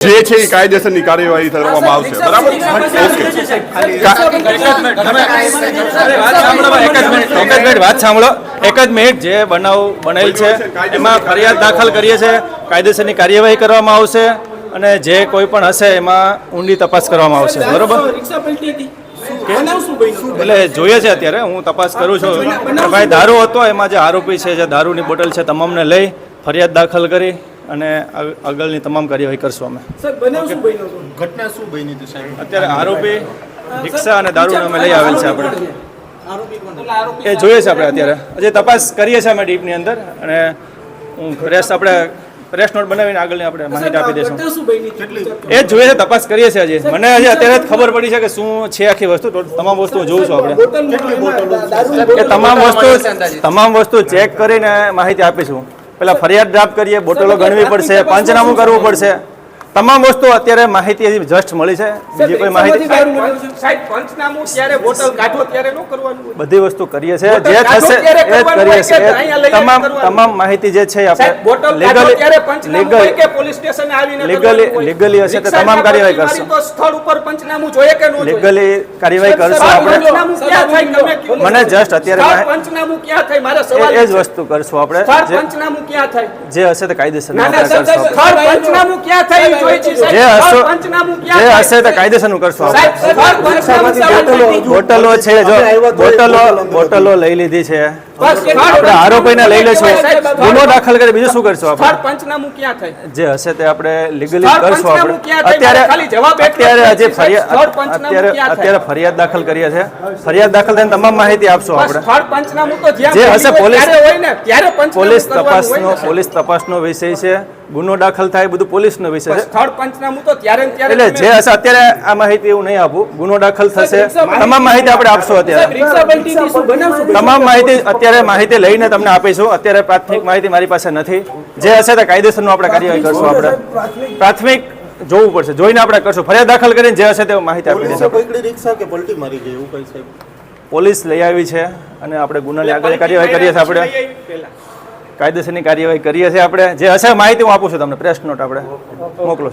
જે છે એ કાયદેસરની કાર્યવાહી કરવામાં આવશે બરાબર વાત સાંભળો એક જ મિનિટ મિનિટ વાત સાંભળો એક જ મિનિટ જે બનાવ બનેલ છે એમાં ફરિયાદ દાખલ કરીએ છીએ કાયદેસરની કાર્યવાહી કરવામાં આવશે અને જે કોઈ પણ હશે એમાં ઊંડી તપાસ કરવામાં આવશે બરોબર એટલે જોઈએ છે અત્યારે હું તપાસ કરું છું ભાઈ દારૂ હતો એમાં જે આરોપી છે જે દારૂની બોટલ છે તમામને લઈ ફરિયાદ દાખલ કરી અને આગ- આગળની તમામ કાર્યવાહી કરશું અમે. ઘટના શું બની અત્યારે આરોપી રિક્ષા અને દારૂ અમે લઈ આવેલ છે આપણે. એ જોઈએ છે આપણે અત્યારે. હજી તપાસ કરીએ છીએ અમે ડીપની અંદર અને હું રેસ્ટ આપણે પ્રેસ નોટ બનાવીને આગળની આપણે માહિતી આપી દઈશું. એ જ જોઈએ છે તપાસ કરીએ છીએ હજી. મને હજી અત્યારે જ ખબર પડી છે કે શું છે આખી વસ્તુ. તો તમામ વસ્તુ જોઉં છું આપણે. એ તમામ વસ્તુ તમામ વસ્તુ ચેક કરીને માહિતી આપીશું. પેલા ફરિયાદ ડ્રાફ્ટ કરીએ બોટલો ગણવી પડશે પંચનામું કરવું પડશે. તમામ વસ્તુ અત્યારે માહિતી હજી જસ્ટ મળી છે. બીજી કોઈ માહિતી? પંચનામું ત્યારે બોટલ કાઢો ત્યારે ન કરવાનું બધી વસ્તુ કરીએ છે જે થશે એ કરીએ છે તમામ તમામ માહિતી જે છે બોટલ આપણે ત્યારે લીગલી પંચનામું કે લીગલી પોલીસ સ્ટેશન આવીને લીગલી લીગલી હશે તો તમામ કાર્યવાહી કરશું. તો સ્થળ ઉપર પંચનામું જોઈએ કે ન લીગલી કાર્યવાહી કરશું આપણે. પંચનામું ક્યાં થાય? તમે કહો. મને જસ્ટ અત્યારે પંચનામું ક્યાં થાય? મારા સવાલ એ જ વસ્તુ કરશું આપણે. જે પંચનામું ક્યાં થાય? જે હશે તે કાયદેસર પંચનામું ક્યાં થાય. જે હશે પંચનામું ક્યાં જે? હશે તો કાયદેસરનું કરશું આપણે? બોટલો છે જો બોટલો બોટલો લઈ લીધી છે આરોપીને લઈ લેશો. ગુનો દાખલ કરી બીજું શું કરશું આપણે? પંચનામું ક્યાં થાય જે હશે તે આપણે લીગલી કરશું આપણે. અત્યારે અત્યારે જ હજી છે, સાહેબ, સ્થળ ફરિયાદ અત્યારે અત્યારે ફરિયાદ દાખલ કરીએ છે ફરિયાદ દાખલ થઈને તમામ માહિતી આપશો આપણે. જે હશે પોલીસ- પોલીસ તપાસનો પોલીસ તપાસનો વિષય છે. ગુનો દાખલ થાય બધું પોલીસનો વિષય છે. સ્થળ પંચનામું તો ત્યારે ત્યારે એટલે જે હશે અત્યારે આ માહિતી એવું નહીં આપું. ગુનો દાખલ થશે. તમામ માહિતી આપણે આપશું અત્યારે. તમામ માહિતી અત્યારે માહિતી લઈને તમને આપીશું. અત્યારે પ્રાથમિક માહિતી મારી પાસે નથી. જે હશે તે કાયદેસરનું આપણે કાર્યવાહી કરશું આપણે. પ્રાથમિક? જોવું પડશે. જોઈને આપણે કરશું. ફરિયાદ દાખલ કરીને જે હશે તે માહિતી આપી દઈશું રિક્ષા કે પલટી મારી ગઈ એવું કઈ પોલીસ લઈ આવી છે અને આપણે ગુનાની આગળ કાર્યવાહી કરીએ છીએ આપણે. કાયદેસરની કાર્યવાહી કરીએ છીએ આપણે. જે હશે માહિતી હું આપું છું તમને. પ્રેસ નોટ આપણે. મોકલો છું.